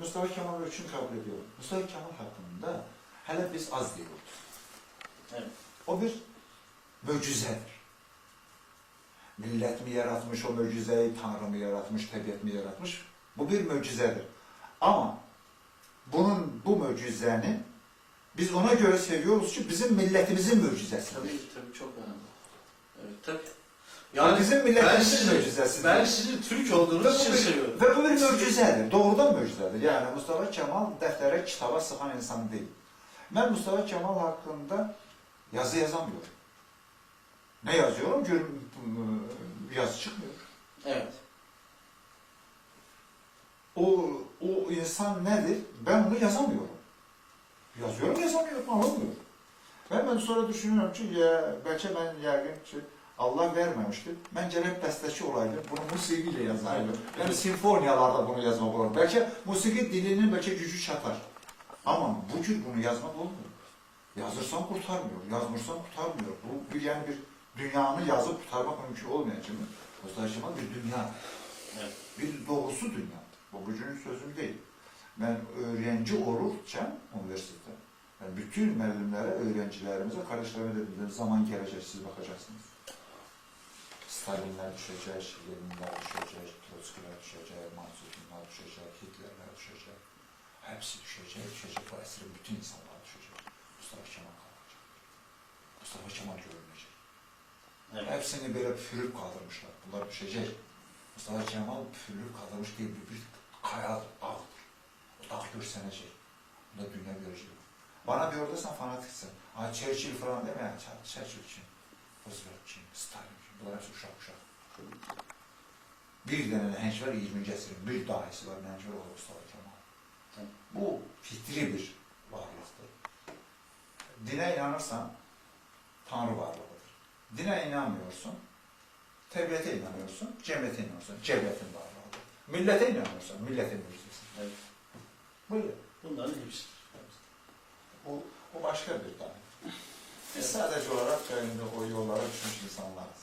Mustafa Kemal için kabul ediyorum. Mustafa Kemal hakkında hele biz az diyoruz. Evet. O bir möcüzedir. Millet mi yaratmış o möcüzeyi, Tanrı mı yaratmış, tabiat mi yaratmış? Bu bir möcüzedir. Ama bunun, bu möcüzeni biz ona göre seviyoruz ki bizim milletimizin möcüzesidir. Tabii tabii çok önemli. Evet tabii. Yani bizim milletimizin sizi, möcüzesidir. ben sizin Türk olduğunuz için seviyorum. ve bu bir möcüzedir. Doğrudan möcüzedir. Yani Mustafa Kemal deftere, kitaba sıkan insan değil. Ben Mustafa Kemal hakkında yazı yazamıyorum. Ne yazıyorum? Gör, yazı çıkmıyor. Evet. O, o insan nedir? Ben onu yazamıyorum. Yazıyorum, yazamıyorum, anlamıyorum. Ben, ben sonra düşünüyorum ki, ya, belki ben yəqin ki, Allah vermemişti. Ben gerek besteci olaydım, bunu musiqiyle yazardım. Yani simfoniyalarda bunu yazmak olur. Belki musiki dilinin belki gücü çatar. Ama bu cür bunu yazmak olmuyor. Yazırsan kurtarmıyor, yazmırsan kurtarmıyor. Bu bir yani bir dünyanı yazıp kurtarmak mümkün olmayacak mı? Mustafa Kemal bir dünya. Evet. Bir doğrusu dünya. Bu gücünün sözü değil. Ben öğrenci olurken üniversitede, ben bütün müəllimlərə, öğrencilerimize, kardeşlerime dedim, zaman gelecek, siz bakacaksınız. Stalinler düşecek, Leninler düşecek, Trotskilər düşecek, Mansurlar düşecek, Hitlerler düşecek. Hepsi düşecek, düşecek. Bu esirin bütün insanlar düşecek. Mustafa Kemal kalacak. Mustafa Kemal görünecek. Evet. Hepsini böyle pürüp kaldırmışlar. Bunlar düşecek. Mustafa Kemal pürüp kaldırmış diye bir, bir kayadır, dağdır. O dağ görsenecek. Bunda dünya görecek. Bana bir orada sen fanatiksin. Ha Churchill falan deme ya. Ch- Churchill kim? Roosevelt kim? Stalin kim? Bunlar hepsi uşak uşak. Bir tane nəhəng var 20. əsrin, bir dahisi var nəhəng var o Mustafa Kemal. Bu fitri bir varlıqdır. Dinə inanırsan, Tanrı varlığıdır. Dinə inanmıyorsun, təbiətə inanıyorsun, cəmiyyətə inanıyorsun, cəmiyyətin varlığıdır. Millətə inanıyorsan, milletin müjdesidir. Evet. Buyur. Bunların hepsi. Bu, bu başka bir tane. Biz sadece olarak yani o yollara düşmüş insanlarız.